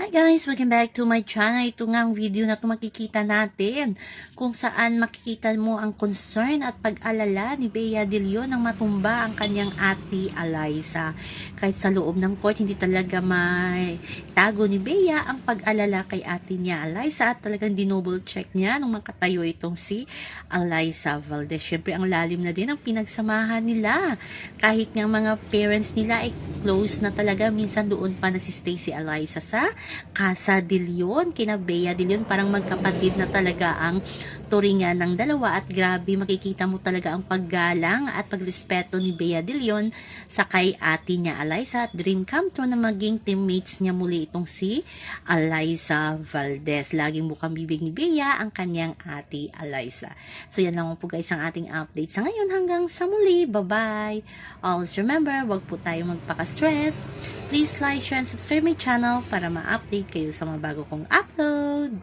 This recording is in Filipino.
Hi guys! Welcome back to my channel. Ito nga ang video na ito makikita natin kung saan makikita mo ang concern at pag-alala ni Bea De Leon nang matumba ang kanyang ate Eliza. Kahit sa loob ng court, hindi talaga may tago ni Bea ang pag-alala kay ate niya Eliza at talagang dinouble check niya nung makatayo itong si Eliza Valdez. Siyempre ang lalim na din ang pinagsamahan nila. Kahit nga mga parents nila ay close na talaga. Minsan doon pa nagsistay si Eliza sa Casa de Leon, kina Bea de Leon, parang magkapatid na talaga ang turingan ng dalawa at grabe makikita mo talaga ang paggalang at pagrespeto ni Bea de Leon sa kay ate niya Eliza at dream come true na maging teammates niya muli itong si Eliza Valdez. Laging bukang bibig ni Bea ang kanyang ate Eliza. So yan lang po guys ang ating update sa ngayon hanggang sa muli. Bye-bye! Always remember, wag po tayo magpaka-stress. Please like, share, and subscribe my channel para ma-update kayo sa mga bago kong upload.